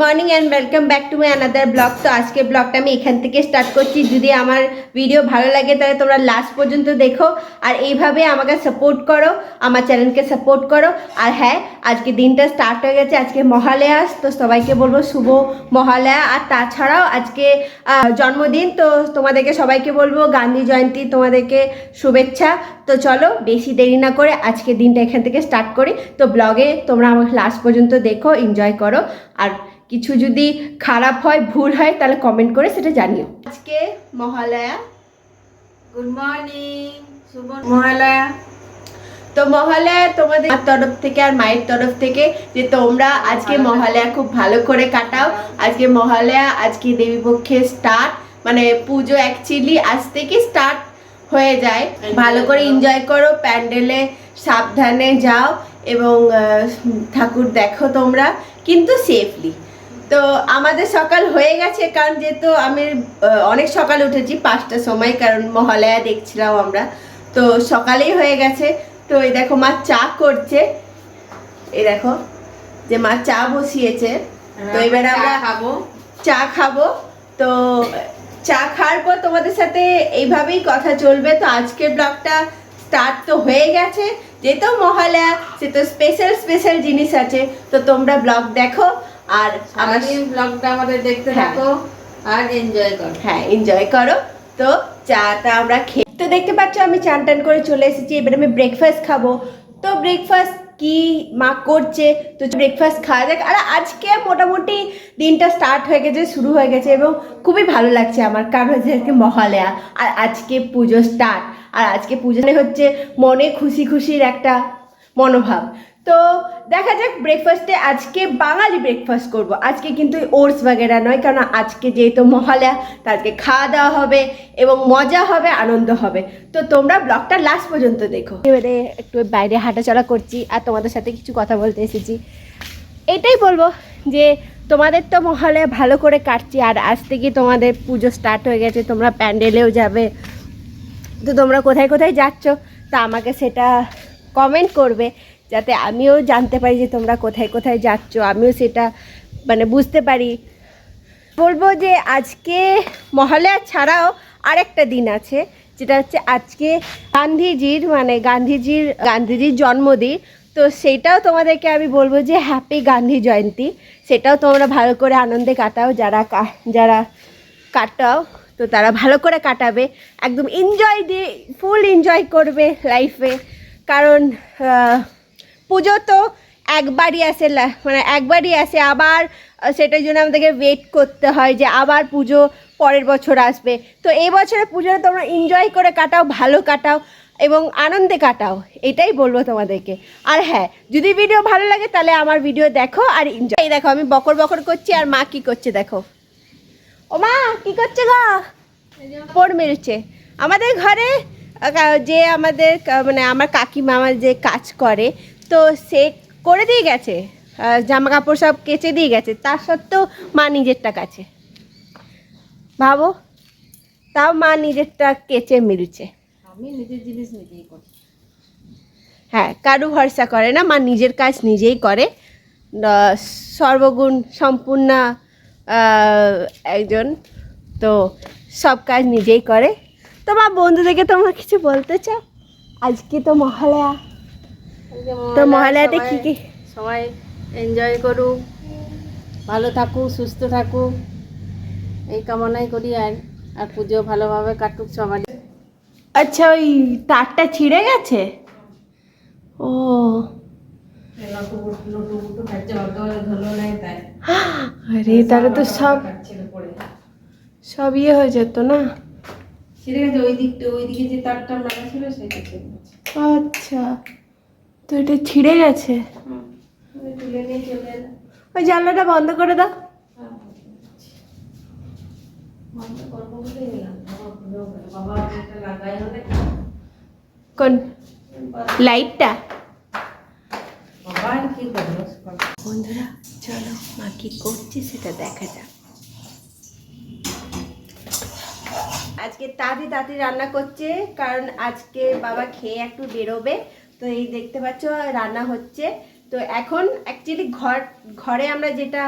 Morning and welcome back to my another blog তো আজকে ব্লগটা আমি এখান থেকে স্টার্ট করছি। যদি আমার ভিডিও ভালো লাগে, তাহলে তোমরা লাস্ট পর্যন্ত দেখো। আর এইভাবে আমাকে সাপোর্ট করো, আমার চ্যানেলকে সাপোর্ট করো। আর হ্যাঁ আজকে দিনটা স্টার্ট হয়ে গেছে, আজকে মহালয়া। তো সবাইকে বলব শুভ মহালয়া। আর তাছাড়াও আজকে জন্মদিন, তো তোমাদেরকে সবাইকে বলব গান্ধী জয়ন্তী তোমাদেরকে শুভেচ্ছা। তো চলো, বেশি দেরি না করে আজকে দিনটা এখান থেকে স্টার্ট করি। তো ব্লগে তোমরা আমাকে লাস্ট পর্যন্ত দেখো এনজয় করো। আর কিছু যদি খারাপ হয় ভুল হয় তাহলে কমেন্ট করে সেটা জানিও। আজকে মহালয়া। গুড মর্নিং শুভ মহালয়া। তো মহালয়া তোমাদের তরফ থেকে আর মায়ের তরফ থেকে যে তোমরা আজকে মহালয়া খুব ভালো করে কাটাও। আজকে মহালয়া আজকে দেবীপক্ষে স্টার্ট মানে পুজো অ্যাকচুয়ালি আজ থেকে স্টার্ট হয়ে যায়। ভালো করে এনজয় করো প্যান্ডেলে সাবধানে যাও এবং ঠাকুর দেখো তোমরা কিন্তু সেফলি তো আমাদের সকাল হয়ে গেছে কারণ যেহেতু আমি অনেক সকালে উঠেছি পাঁচটার সময় কারণ মহালয়া দেখছিলাম আমরা। তো সকালেই হয়ে গেছে। তো এই দেখো মা চা করছে। এই দেখো যে মা চা বসিয়েছে। তো এবার আমরা খাব। চা খাব। তো চা খাওয়ার পর তোমাদের সাথে এইভাবেই কথা চলবে। তো আজকের ব্লগটা স্টার্ট তো হয়ে গেছে। যেহেতু মহালয়া সে তো স্পেশাল স্পেশাল জিনিস আছে। তো তোমরা ব্লগ দেখো। আর সারাদিন ব্লগটা আমাদের দেখতে হ্যাঁ। থাকো আর এনজয় করো। হ্যাঁ এনজয় করো। তো চাটা আমরা খেয়ে তো দেখতে পাচ্ছ আমি চান টান করে চলে এসেছি। এবার আমি ব্রেকফাস্ট খাব। তো ব্রেকফাস্ট কি মা করছে? তো ব্রেকফাস্ট খাওয়া যাক। আর আজকে মোটামুটি দিনটা স্টার্ট হয়ে গেছে শুরু হয়ে গেছে এবং খুবই ভালো লাগছে আমার। কারণ হচ্ছে আজকে মহালয়া। আর আজকে পুজো স্টার্ট আর আজকে পুজো মানে হচ্ছে মনে খুশি খুশির একটা মনোভাব। তো দেখা যাক ব্রেকফাস্টে আজকে বাঙালি ব্রেকফাস্ট করব। আজকে কিন্তু ওটস বাগেরা নয় কারণ আজকে যেহেতু মহালয়া তাদেরকে খাওয়া দাওয়া হবে এবং মজা হবে, আনন্দ হবে। তো তোমরা ব্লগটা লাস্ট পর্যন্ত দেখো। এবারে একটু বাইরে হাঁটাচলা করছি আর তোমাদের সাথে কিছু কথা বলতে এসেছি। এটাই বলব যে তোমাদের তো মহালয়া ভালো করে কাটছি, আর আজ থেকে তোমাদের পুজো স্টার্ট হয়ে গেছে, তোমরা প্যান্ডেলেও যাবে। তো তোমরা কোথায় কোথায় যাচ্ছ তা আমাকে সেটা কমেন্ট করবে। যাতে আমিও জানতে পারি যে তোমরা কোথায় কোথায় যাচ্ছ, আমিও সেটা মানে বুঝতে পারি। বলব যে আজকে মহালয়া ছাড়াও আরেকটা দিন আছে, যেটা হচ্ছে আজকে গান্ধীজির মানে গান্ধীজির গান্ধীজির জন্মদিন। তো সেটাও তোমাদেরকে আমি বলব যে হ্যাপি গান্ধী জয়ন্তী। সেটাও তোমরা ভালো করে আনন্দে কাটাও, যারা যারা কাটাও, তো তারা ভালো করে কাটাবে। একদম এনজয় দিয়ে ফুল এনজয় করবে লাইফে কারণ পুজো তো একবারই আসে মানে একবারই আসে। আবার সেটার জন্য আমাদেরকে ওয়েট করতে হয় যে আবার পুজো পরের বছর আসবে। তো এই বছরে পুজোটা তোমরা এনজয় করে কাটাও, ভালো কাটাও এবং আনন্দে কাটাও। এটাই বলব তোমাদেরকে। আর হ্যাঁ যদি ভিডিও ভালো লাগে তাহলে আমার ভিডিও দেখো আর এনজয় এই দেখো, আমি বকর বকর করছি আর মা কি করছে দেখো। ও মা, কি করছে গো? পোড় মেরেছে। আমাদের ঘরে যে আমাদের মানে আমার কাকিমা আমার যে কাজ করে তো সে করে দিয়ে গেছে জামা কাপড় সব কেচে দিয়ে গেছে তা সত্ত্বেও মা নিজেরটা কাছে ভাবো তাও মা নিজেরটা কেচে মিলছে আমি নিজের জিনিস নিজেই করি। হ্যাঁ কারু ভরসা করে না মা নিজের কাজ নিজেই করে। সর্বগুণ সম্পূর্ণ একজন তো সব কাজ নিজেই করে। তো মা বন্ধুদেরকে তোমরা কিছু বলতে চাও? আজকে তো মহালয়া। তো মহালয়া মহালয়াতে কি সবাই- কি? সবাই এনজয় করুক ভালো থাকুক সুস্থ থাকুক। এই কামনাই করি আর আর পুজো ভালোভাবে কাটুক সবাই আচ্ছা ওই তারটা ছিঁড়ে গেছে? ও। আরে তাহলে তো সব সব ইয়ে হয়ে যেত না? ছিঁড়ে গেছে ওই দিকটা ওই দিকে যে তারটা ছিল সেটা আচ্ছা। তো এটা ছিঁড়ে গেছে। ওই জানলাটা বন্ধ করে দাও। কোন? লাইটটা? বন্ধুরা, চলো মা কি সেটা দেখা আজকে তাড়াতাড়ি তাড়াতাড়ি রান্না করছে, কারণ আজকে বাবা খেয়ে একটু বেরোবে। তো এই দেখতে পাচ্ছ, রান্না হচ্ছে। তো এখন অ্যাকচুয়ালি ঘর, ঘরে আমরা যেটা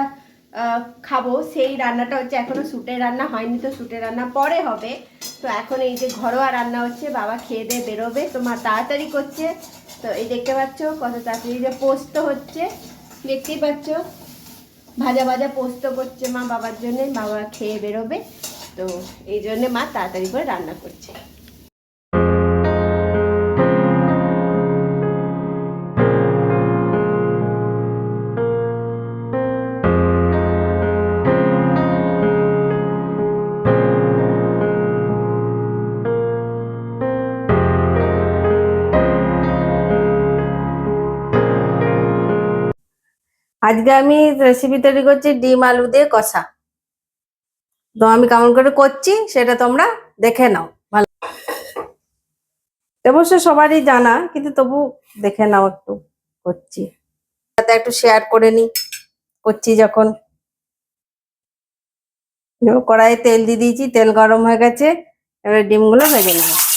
খাব সেই রান্নাটা হচ্ছে এখনও সুটের রান্না হয়নি তো সুটের রান্না পরে হবে। তো এখন এই যে ঘরোয়া রান্না হচ্ছে, বাবা খেয়ে দিয়ে বেরোবে। তো মা তাড়াতাড়ি করছে। তো এই দেখতে পাচ্ছ কত তাড়াতাড়ি যে পোস্ত হচ্ছে, দেখতেই পাচ্ছ। ভাজা ভাজা পোস্ত করছে মা বাবার জন্যে, বাবা খেয়ে বেরোবে। তো এই জন্যে মা তাড়াতাড়ি করে রান্না করছে। আজকে আমি রেসিপি তৈরি করছি ডিম আলু দিয়ে কষা। তো আমি কেমন করে করছি সেটা তোমরা দেখে নাও। ভালো। অবশ্য সবারই জানা, কিন্তু তবু দেখে নাও একটু করছি। তাতে একটু শেয়ার করে নি করছি যখন। কড়াইয়ে তেল দিয়ে দিয়েছি, তেল গরম হয়ে গেছে, এবার ডিমগুলো ভেজে নেব।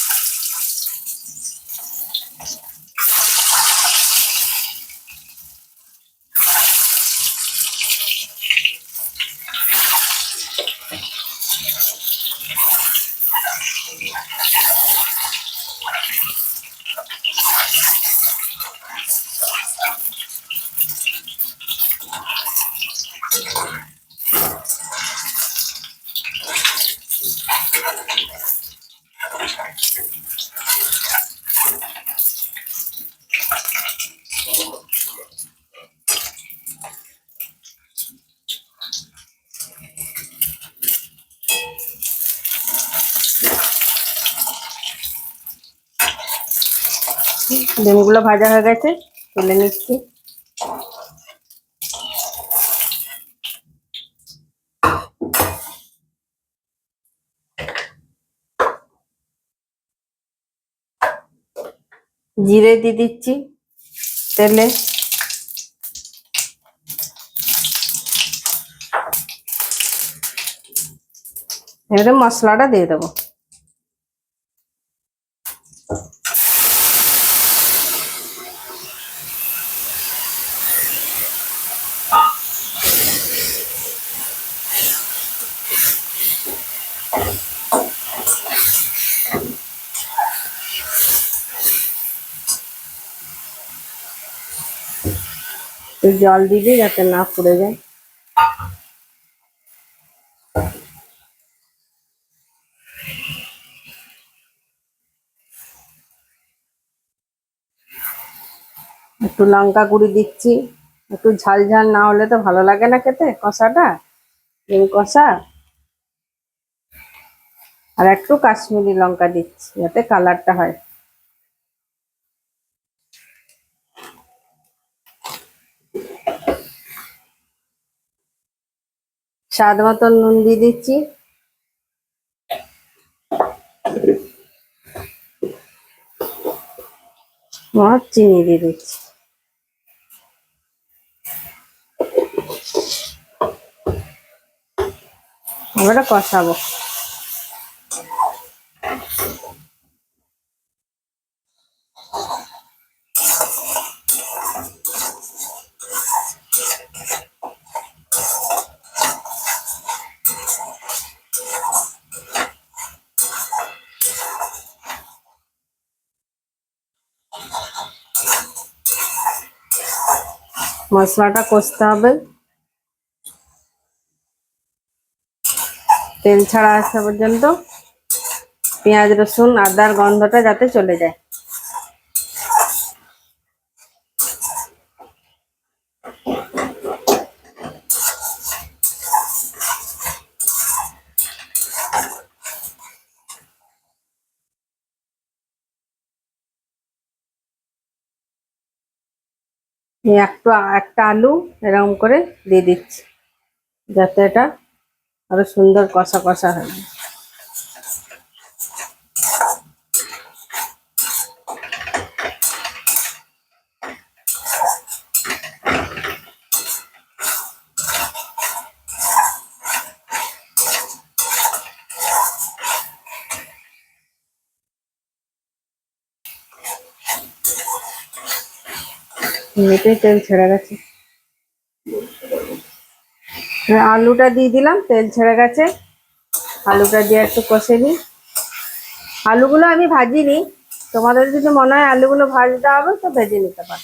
ডিমগুলো ভাজা হয়ে গেছে তুলে নিচ্ছি। জিরে দিয়ে দিচ্ছি তেলে। এবারে মশলাটা দিয়ে দেবো। জল দিবি যাতে না পুড়ে যায়। একটু লঙ্কা গুঁড়ি দিচ্ছি। একটু ঝাল ঝাল না হলে তো ভালো লাগে না খেতে, কষাটা? ডিম কষা? আর একটু কাশ্মীরি লঙ্কা দিচ্ছি যাতে কালারটা হয়। স্বাদ মতো নুন দিয়ে দিচ্ছি। আর চিনি দিয়ে দিচ্ছি। আমরা কষাবো। মশলাটা কষতে হবে। তেল ছাড়া আসা পর্যন্ত পেঁয়াজ রসুন আদার গন্ধটা যাতে চলে যায়। একটু একটা আলু এরকম করে দিয়ে দিচ্ছি যাতে এটা আরও সুন্দর কষা কষা হয়। এমনিতেই তেল ছেড়ে গেছে। আলুটা দিয়ে দিলাম, তেল ছেড়ে গেছে। আলুটা দিয়ে একটু কষে নিই। আলুগুলো আমি ভাজিনি। তোমাদের যদি মনে হয় আলুগুলো ভাজতে হবে, তো ভেজে নিতে পারো।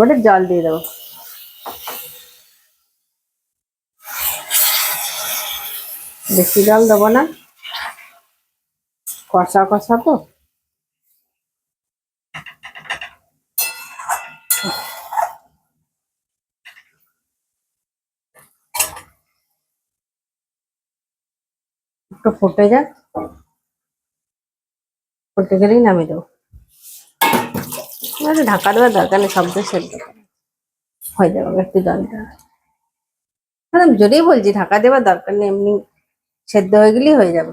এবারে জল দিয়ে দেবো। বেশি জল দেবো না। কষা কষা তো। একটু ফুটে যাক। ফুটে গেলেই নামিয়ে দেবো। আরে ঢাকা দেওয়ার দরকার নেই শব্দ সেদ্ধ। হয়ে যাবে একটু জলটা মানে আমি জোরেই বলছি ঢাকা দেওয়ার দরকার নেই এমনি সেদ্ধ হয়ে গেলেই হয়ে যাবে।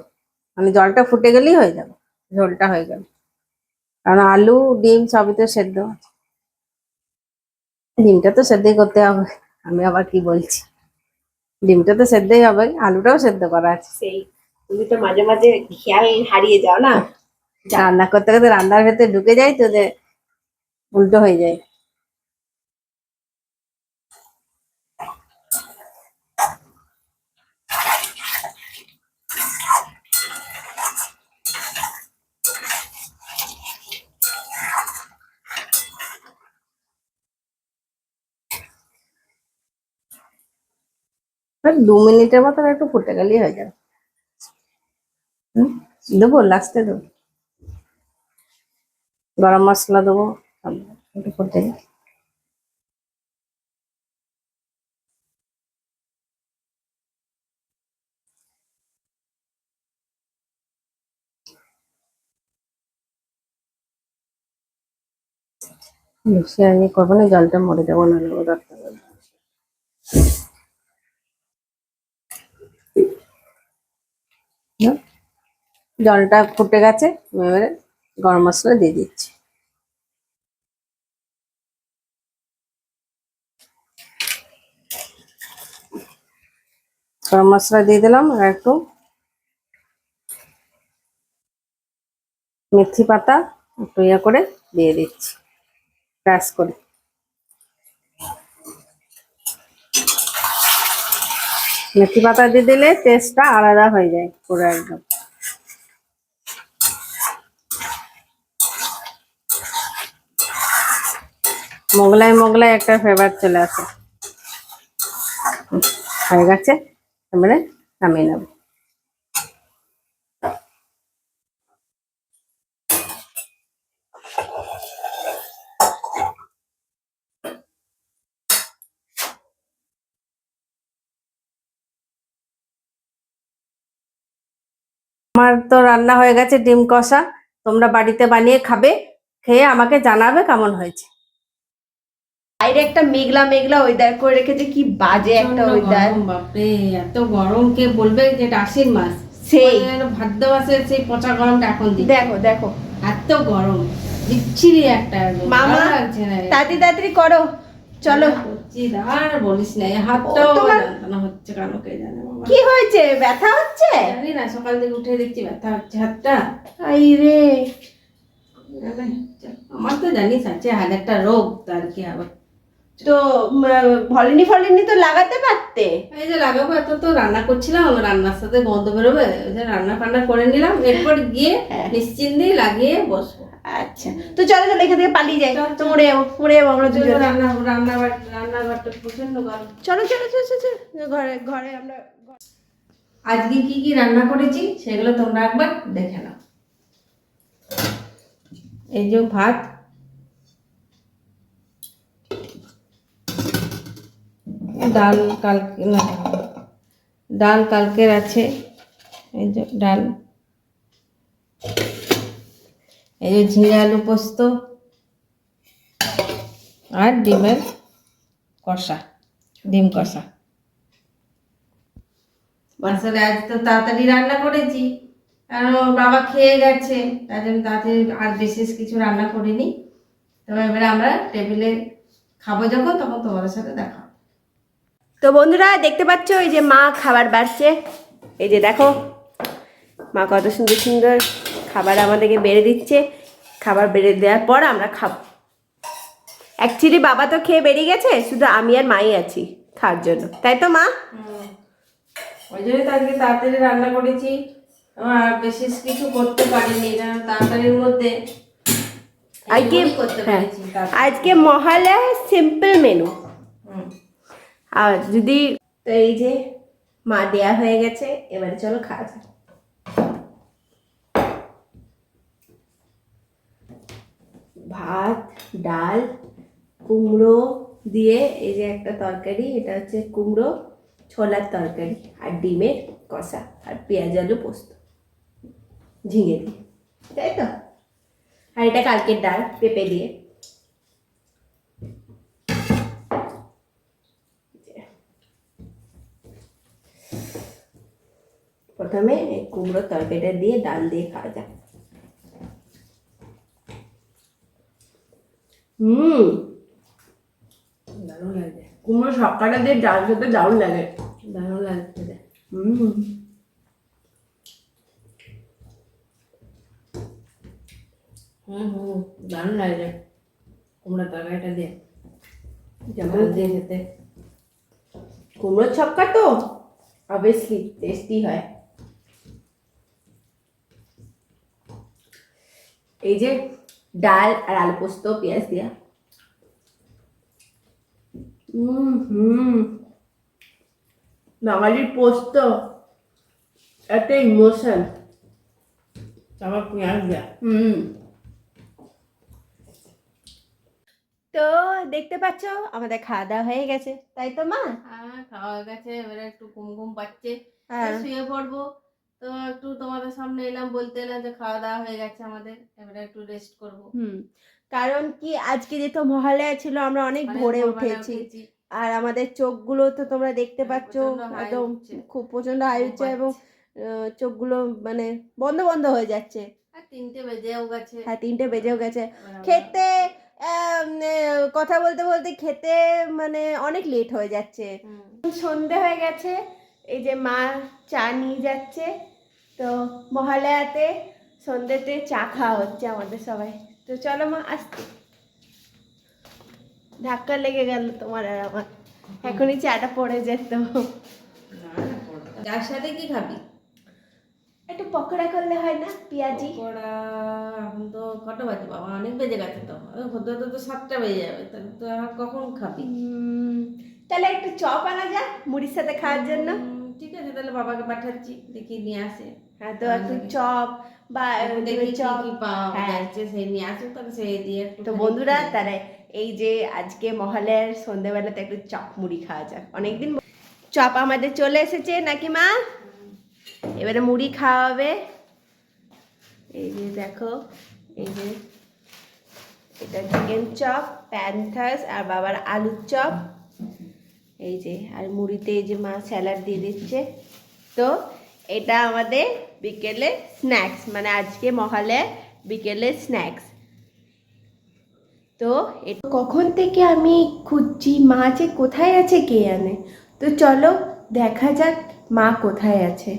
মানে জলটা ফুটে গেলেই হয়ে যাবে ঝোলটা হয়ে গেল। কারণ আলু ডিম সবই তো সেদ্ধ। ডিমটা তো সেদ্ধই করতে হবে আমি আবার কি বলছি? ডিমটা তো সেদ্ধই হবে আলুটাও সেদ্ধ করা আছে। সেই তুমি তো মাঝে মাঝে খেয়াল হারিয়ে যাও না? রান্না করতে করতে রান্নার ভেতরে ঢুকে যাই তো যে উল্টো হয়ে যায়। দু মিনিটের মতন একটু ফুটে গেলেই হয়ে যাবে। দেবো লাস্টে দেবো। গরম মশলা দেবো। ফুটে যাক। বেশি ইয়ে করব না, জলটা মরে যাব, না জলটা ফুটে গেছে, এবারে গরম মশলা দিয়ে দিচ্ছি গরম মশলা দিয়ে দিলাম আর একটু মেথি পাতা একটু ইয়ে করে দিয়ে দিচ্ছি ক্রাশ করে। মেথি পাতা দিয়ে দিলে টেস্টটা আলাদা হয়ে যায় পুরো একদম। মোগলাই মোগলাই একটা ফ্লেভার চলে আসে। হয়ে গেছে? এবারে নামিয়ে নেব। আমার তো রান্না হয়ে গেছে ডিম কষা। তোমরা বাড়িতে বানিয়ে খাবে, খেয়ে আমাকে জানাবে কেমন হয়েছে। বাইরে একটা মেঘলা মেঘলা ওয়েদার করে রেখেছে কি বাজে একটা ওয়েদার বাপরে এত গরম কে বলবে যে এটা আশ্বিন মাস? সেই। ভাদ্র মাসের সেই পচা গরমটা এখন দেখো দেখো। এত গরম বিচ্ছিরি একটা মামা, না। তাড়াতাড়ি তাড়াতাড়ি করো। চলো। আর বলিস না হাতটাও যন্ত্রণা হচ্ছে কেন কে জানে কি হয়েছে? ব্যথা হচ্ছে? জানি না সকাল থেকে উঠে দেখছি ব্যথা হচ্ছে হাতটা। আই রে। আমার তো জানিস আছে হাজারটা রোগ তার কি আবার তো ভলিনি ফলিনি তো লাগাতে পারতে? এই যে লাগাবো এত তো রান্না করছিলাম রান্নার সাথে গন্ধ বেরোবে রান্না ফান্না করে নিলাম এরপর গিয়ে হ্যাঁ। নিশ্চিন্তেই লাগিয়ে বসবো। আচ্ছা তো চলো চলো এখান থেকে পালিয়ে যাই তো মরে যাব মরে যাব আমরা দুজন। রান্না রান্নাঘর রান্নাঘরটা প্রচণ্ড গরম। চলো চলো চলো, চলো ঘরে ঘরে আমরা আজকে কি কি রান্না করেছি সেগুলো তোমরা একবার দেখে নাও। এই যে ভাত ডাল কালকে না ডাল কালকের আছে। এই যে ডাল। এই যে ঝিঙে আলু পোস্ত আর ডিমের কষা, ডিম কষা। আসলে আজ তো তাড়াতাড়ি রান্না করেছি, কারণ বাবা খেয়ে গেছে তার জন্য তাড়াতাড়ি আর বিশেষ কিছু রান্না করিনি। তবে এবারে আমরা টেবিলে খাব যখন, তখন তোমাদের সাথে দেখা। তো বন্ধুরা দেখতে পাচ্ছ এই যে মা খাবার বাড়ছে। এই যে দেখো মা কত সুন্দর সুন্দর খাবার আমাদেরকে বেড়ে দিচ্ছে। খাবার বেড়ে দেওয়ার পর আমরা খাব। অ্যাকচুয়ালি বাবা তো খেয়ে বেরিয়ে গেছে শুধু আমি আর মাই আছি খাওয়ার জন্য। তাই তো মা? ওই জন্য তো আজকে তাড়াতাড়ি রান্না করেছি। আর বিশেষ কিছু করতে পারিনি তাড়াতাড়ির মধ্যে। আজকে করতে হ্যাঁ। আজকে মহালয়া সিম্পল মেনু হুম। আর যদি তো এই যে মা দেয়া হয়ে গেছে, এবারে চলো খাওয়া যাক। ভাত, ডাল, কুমড়ো দিয়ে এই যে একটা তরকারি, এটা হচ্ছে কুমড়ো, ছোলার তরকারি, আর ডিমের কষা, আর পেঁয়াজ আলু পোস্ত। ঝিঙে দিয়ে, তাই তো? আর এটা কালকের ডাল, পেঁপে দিয়ে। প্রথমে কুমড়োর তরকারিটা দিয়ে ডাল দিয়ে খাওয়া যাক। হুম। দারুণ লাগে। কুমড়ো সবকাটা দিয়ে ডাল খেতে দারুণ লাগে। দারুণ লাগছে। হুম। হুম হুম দারুণ লাগে কুমড়া তরকারিটা দিয়ে। যেমন দিয়ে খেতে। কুমড়োর ছক্কা তো? অবভিয়াসলি টেস্টি হয়। এই যে ডাল আর আলু পোস্ত পেঁয়াজ দিয়া। হুম হুম। বাঙালির পোস্ত একটা ইমোশন তারপর পেঁয়াজ দেওয়া হুম। তো দেখতে পাচ্ছ আমাদের খাওয়া দাওয়া হয়ে গেছে। তাই তো মা? হ্যাঁ খাওয়া গেছে এবারে একটু ঘুম ঘুম পাচ্ছে। হ্যাঁ। শুয়ে পড়ব। তো একটু তোমাদের সামনে এলাম বলতে এলাম যে খাওয়া দাওয়া হয়ে গেছে আমাদের এবারে একটু রেস্ট করব। হুম কারণ কি আজকে যেহেতু মহালয়া ছিল আমরা অনেক ভোরে উঠেছি। আর আমাদের চোখগুলো তো তোমরা দেখতে পাচ্ছ একদম খুব প্রচণ্ড ঘুম উঠছে এবং চোখগুলো মানে বন্ধ বন্ধ হয়ে যাচ্ছে। তিনটে বেজেও গেছে। হ্যাঁ তিনটে বেজেও গেছে। খেতে কথা বলতে বলতে খেতে মানে অনেক লেট হয়ে যাচ্ছে। সন্ধে হয়ে গেছে এই যে মা চা নিয়ে যাচ্ছে তো মহালয়াতে সন্ধ্যেতে চা খাওয়া হচ্ছে আমাদের সবাই। তো চলো মা আসতে ধাক্কা লেগে গেল তোমার আর আমার। এখনই চাটা পড়ে যেত। যার সাথে কি খাবি? একটু পকোড়া করলে হয় না পেঁয়াজি? পকোড়া এখন তো কটা বাজে বাবা? অনেক বেজে গেছে তো। হতে হতে তো সাতটা বেজে যাবে তাহলে তো আর কখন খাবি? তাহলে একটু চপ আনা যাক মুড়ির সাথে খাওয়ার জন্য। ঠিক আছে তাহলে বাবাকে পাঠাচ্ছি দেখি নিয়ে আসে। হ্যাঁ তো একটু চপ বা দেখি চপ পাওয়া হ্যাঁ। যাচ্ছে সেই নিয়ে আসুক তাহলে সেই দিয়ে তো বন্ধুরা তারা এই যে আজকে মহালয়ার সন্ধ্যেবেলাতে একটু চপ মুড়ি খাওয়া যাক। অনেকদিন চপ আমাদের চলে এসেছে নাকি মা? এবারে মুড়ি খাওয়া হবে এই যে দেখো এই যে এটা চিকেন চপ প্যান্থাস আর বাবার আলুর চপ। এই যে, আর মুড়িতে এই যে মা স্যালাড দিয়ে দিচ্ছে। তো এটা আমাদের বিকেলে স্ন্যাক্স মানে আজকে মহালয়া বিকেলে স্ন্যাক্স। তো এটা কখন থেকে আমি খুঁজছি, মা যে কোথায় আছে কে জানে? তো চলো দেখা যাক মা কোথায় আছে।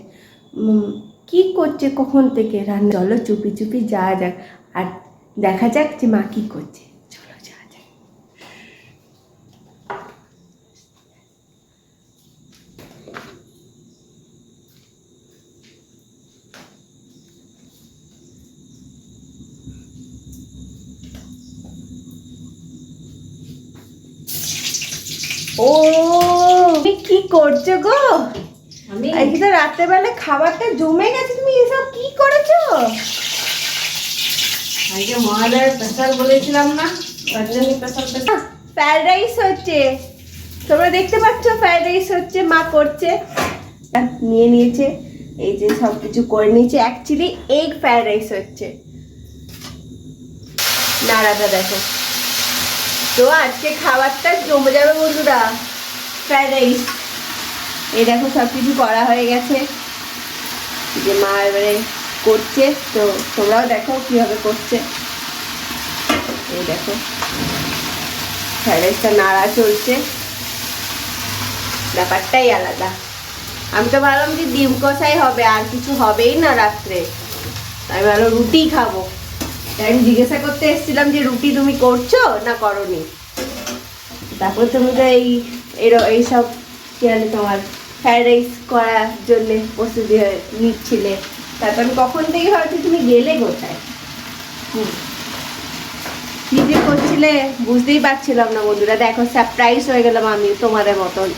কি করছে কখন থেকে? রান্না চলো চুপি চুপি যাওয়া যাক, আর দেখা যাক যে মা কি করছে চলো যাওয়া যাক ও তুমি কি করছ গো? আমি আজকে তো রাত্রেবেলা খাবারটা জমে গেছে তুমি এসব কি করেছ? আজকে মহালয়ার স্পেশাল বলেছিলাম না তার জন্য স্পেশাল ফ্রাইড রাইস হচ্ছে। তোমরা দেখতে পাচ্ছ ফ্রাইড রাইস হচ্ছে মা করছে। নিয়ে নিয়েছে এই যে সব কিছু করে নিয়েছে। অ্যাকচুয়ালি এগ ফ্রাইড রাইস হচ্ছে। নাড়াটা দেখো। তো আজকে খাবারটা জমে যাবে বন্ধুরা ফ্রাইড রাইস এই দেখো সব কিছু করা হয়ে গেছে। যে মা এবারে করছে, তো তোমরাও দেখো কীভাবে করছে। এই দেখো। ফ্রাইড রাইসটা নাড়া চলছে। ব্যাপারটাই আলাদা। আমি তো ভাবলাম যে ডিম কষাই হবে, আর কিছু হবেই না রাত্রে। আমি ভালো রুটি খাব। আমি জিজ্ঞাসা করতে এসেছিলাম যে, রুটি তুমি করছ না করনি? তারপর তুমি তো এই এইসব কি বলে তোমার ফ্রাইড রাইস করার জন্য প্রস্তুতি নিচ্ছিলে। তারপর আমি কখন থেকে ভাবছি তুমি গেলে কোথায়? হুম। কি যে করছিলে, বুঝতেই পারছিলাম না বন্ধুরা। দেখো সারপ্রাইজ হয়ে গেলাম আমি তোমাদের মতন।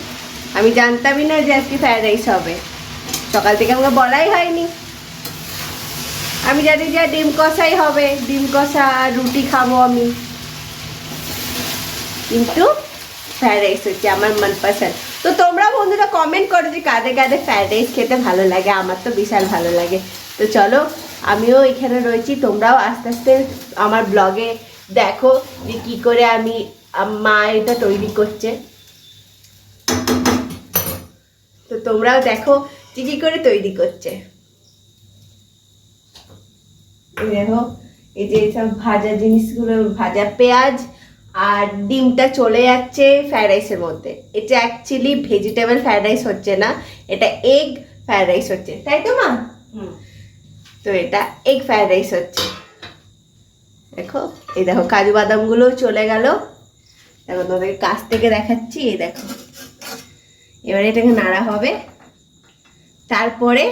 আমি জানতামই না যে আজকে ফ্রাইড রাইস হবে। সকাল থেকে আমাকে বলাই হয়নি। আমি জানি যে ডিম কষাই হবে। ডিম কষা রুটি খাব আমি। কিন্তু ফ্রাইড রাইস হচ্ছে আমার মনপসন্দ তো তোমরা বন্ধুরা কমেন্ট করো যে কাদের কাদের ফ্রাইড রাইস খেতে ভালো লাগে, আমার তো বিশাল ভালো লাগে। তো চলো, আমিও এখানে রয়েছি, তোমরাও আস্তে আস্তে আমার ব্লগে দেখো যে কী করে আমি মা এটা তৈরি করছে। তো তোমরাও দেখো যে কী করে তৈরি করছে। দেখো, এই যে এইসব ভাজা জিনিসগুলো, ভাজা পেঁয়াজ আর ডিমটা চলে যাচ্ছে ফ্রাইড রাইসের মধ্যে। এটা অ্যাকচুয়ালি ভেজিটেবল ফ্রাইড রাইস হচ্ছে না এটা এগ ফ্রাইড রাইস হচ্ছে তাই তো মা? তো এটা এগ ফ্রাইড রাইস হচ্ছে। দেখো এই দেখো কাজু বাদামগুলো চলে গেল। দেখো তোমাদের কাছ থেকে দেখাচ্ছি এই দেখো। এবারে এটাকে নাড়া হবে। তারপরে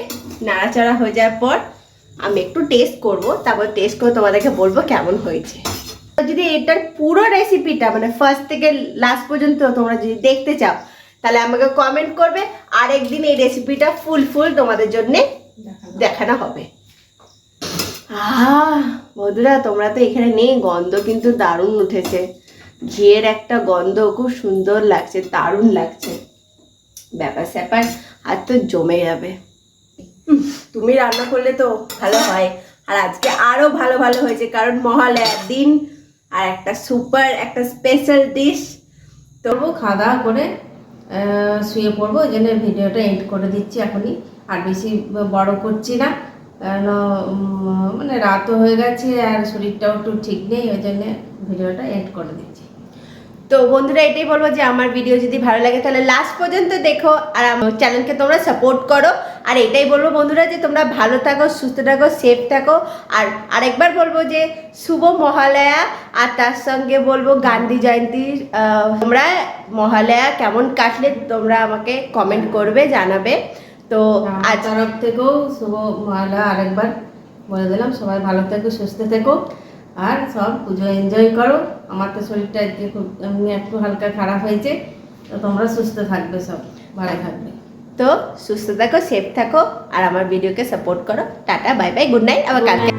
নাড়াচাড়া হয়ে যাওয়ার পর আমি একটু টেস্ট করব তারপর টেস্ট করে তোমাদেরকে বলব কেমন হয়েছে। যদি এটার পুরো রেসিপিটা মানে ফার্স্ট থেকে লাস্ট পর্যন্ত তোমরা যদি দেখতে চাও তাহলে আমাকে কমেন্ট করবে। আর একদিন এই রেসিপিটা ফুল ফুল তোমাদের জন্য দেখানো হবে। আহ বন্ধুরা তোমরা তো এখানে নেই গন্ধ কিন্তু দারুণ উঠেছে। ঘিয়ের একটা গন্ধ খুব সুন্দর লাগছে দারুণ লাগছে। ব্যাপার স্যাপার আর তো জমে যাবে। তুমি রান্না করলে তো ভালো হয়। আর আজকে আরও ভালো ভালো হয়েছে কারণ মহালয়ার দিন আর একটা সুপার, একটা স্পেশাল ডিশ। তবু খাওয়া দাওয়া করে শুয়ে পড়ব ওই জন্য ভিডিওটা এন্ড করে দিচ্ছি এখনই। আর বেশি বড় করছি না, কারণ মানে রাতও হয়ে গেছে আর শরীরটাও একটু ঠিক নেই, ওই জন্য ভিডিওটা এন্ড করে দিচ্ছি। তো বন্ধুরা এটাই বলব যে আমার ভিডিও যদি ভালো লাগে তাহলে লাস্ট পর্যন্ত দেখো আর আমার চ্যানেলকে তোমরা সাপোর্ট করো। আর এটাই বলব বন্ধুরা যে তোমরা ভালো থাকো সুস্থ থাকো সেফ থাকো। আর আরেকবার বলব যে শুভ মহালয়া। আর তার সঙ্গে বলব গান্ধী জয়ন্তী। তোমরা মহালয়া কেমন কাটলে তোমরা আমাকে কমেন্ট করবে জানাবে। তো আজ আজ তরফ থেকেও শুভ মহালয়া আরেকবার বলে দিলাম। সবাই ভালো থেকো সুস্থ থেকো। আর সব পুজো এনজয় করো। আমার তো শরীরটা আজকে খুব এমনি একটু হালকা খারাপ হয়েছে। তো তোমরা সুস্থ থাকবে সব, ভালো থাকবে। তো সুস্থ থাকো সেফ থাকো, আর আমার ভিডিওকে সাপোর্ট করো। Tata bye bye good night আবার কালকে।